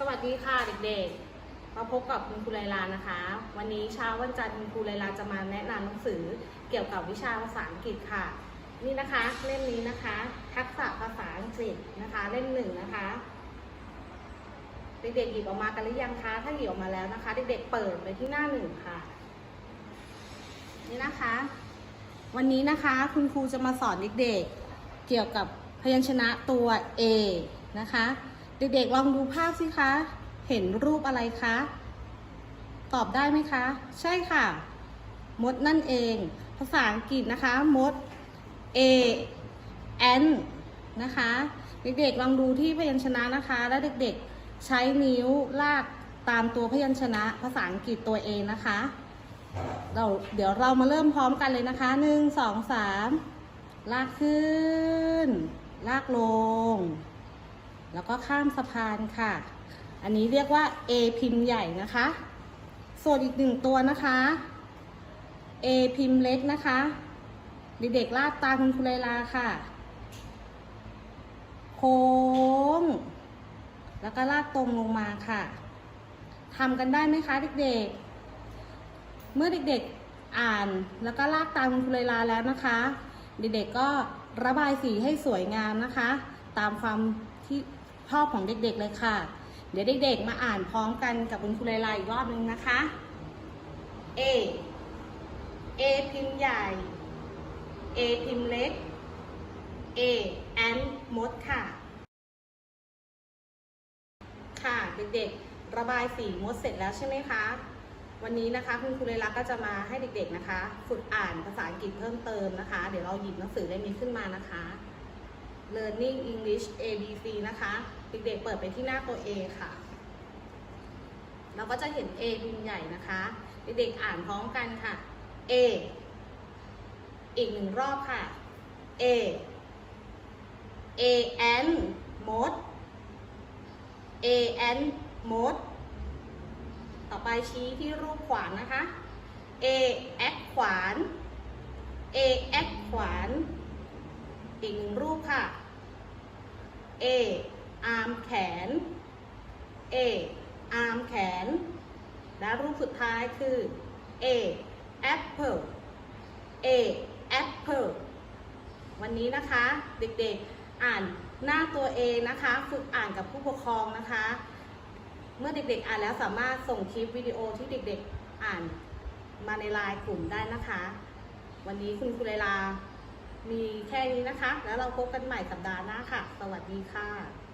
สวัสดีค่ะเด็กๆ มาพบกับคุณครูไลลานะคะ วันนี้เช้าวันจันทร์คุณครูไลลาจะมาแนะนำหนังสือเกี่ยวกับวิชาภาษาอังกฤษค่ะ นี่นะคะเล่มนี้นะคะ ทักษะภาษาอังกฤษนะคะเล่มหนึ่งนะคะ เด็กๆหยิบออกมากันหรือยังคะถ้าหยิบออกมาแล้วนะคะ เด็กๆเปิดไปที่หน้าหนึ่งค่ะ นี่นะคะ วันนี้นะคะคุณครูจะมาสอนเด็กๆเกี่ยวกับพยัญชนะตัว A นะคะ เด็กๆลองดูภาพสิคะ เห็นรูปอะไรคะ ตอบได้ไหมคะ ใช่ค่ะ มดนั่นเอง ภาษาอังกฤษนะคะ มด A N นะคะ เด็กๆลองดูที่พยัญชนะนะคะ แล้วเด็กๆใช้นิ้วลากตามตัวพยัญชนะภาษาอังกฤษตัว A นะคะ เราเดี๋ยวเรามาเริ่มพร้อมกันเลยนะคะหนึ่งสองสามลากขึ้น ลากลง แล้วก็ข้ามสะพานค่ะ อันนี้เรียกว่า A พิมพ์ใหญ่นะคะ ส่วนอีกหนึ่งตัวนะคะ A พิมพ์เล็กนะคะเด็กๆลากตาคุณครูไลลาค่ะ โค้ง แล้วก็ลากตรงลงมาค่ะทำกันได้ไหมคะเด็กๆ เมื่อเด็กๆอ่านแล้วก็ลากตามคุณครูไลลาแล้วนะคะ เด็กๆก็ระบายสีให้สวยงามนะคะ ตามความที่ ชอบของเด็กๆเลยค่ะ เดี๋ยวเด็กๆ มาอ่านพร้อมกันกับคุณครูไลลาอีกรอบนึงนะคะ A A พิมพ์ใหญ่ A พิมพ์เล็ก A and มดค่ะ ค่ะเด็กๆ ระบายสีมดเสร็จแล้วใช่ไหมคะ วันนี้นะคะคุณครูเลลักษ์ก็จะมาให้เด็กๆนะคะ ฝึกอ่านภาษาอังกฤษเพิ่มเติมนะคะ เดี๋ยวเราหยิบหนังสือเล่มนี้ขึ้นมานะคะ Learning English ABC นะคะ เด็กๆเปิดไปที่หน้าตัว A ค่ะ เราก็จะเห็น A พิมพ์ใหญ่นะคะ เด็กๆอ่านพร้อมกันค่ะ A อีกหนึ่งรอบค่ะ A A N มด A N มด ต่อไปชี้ที่รูปขวานนะคะ A X ขวาน A X ขวาน อีกหนึ่งรูปค่ะ A อาร์มแขน A อาร์มแขน และรูปสุดท้ายคือ A apple A apple วันนี้นะคะเด็กๆอ่านหน้าตัวเองนะคะ ฝึกอ่านกับผู้ปกครองนะคะ เมื่อเด็กๆอ่านแล้วสามารถส่งคลิปวิดีโอที่เด็กๆอ่านมาในไลน์กลุ่มได้นะคะ วันนี้คุณครูไลลา มีแค่นี้นะคะ แล้วเราพบกันใหม่สัปดาห์หน้าค่ะ สวัสดีค่ะ